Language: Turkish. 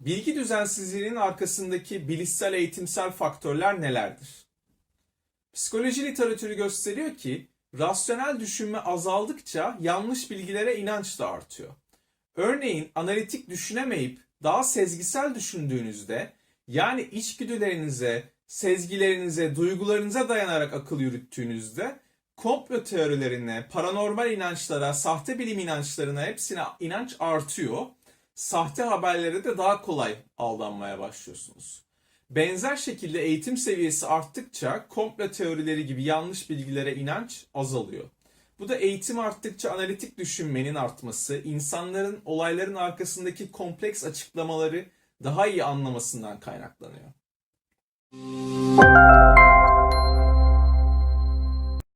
Bilgi düzensizliğinin arkasındaki bilişsel eğitimsel faktörler nelerdir? Psikoloji literatürü gösteriyor ki rasyonel düşünme azaldıkça yanlış bilgilere inanç da artıyor. Örneğin analitik düşünemeyip daha sezgisel düşündüğünüzde yani içgüdülerinize, sezgilerinize, duygularınıza dayanarak akıl yürüttüğünüzde komplo teorilerine, paranormal inançlara, sahte bilim inançlarına hepsine inanç artıyor. Sahte haberlere de daha kolay aldanmaya başlıyorsunuz. Benzer şekilde eğitim seviyesi arttıkça komplo teorileri gibi yanlış bilgilere inanç azalıyor. Bu da eğitim arttıkça analitik düşünmenin artması, insanların olayların arkasındaki kompleks açıklamaları daha iyi anlamasından kaynaklanıyor.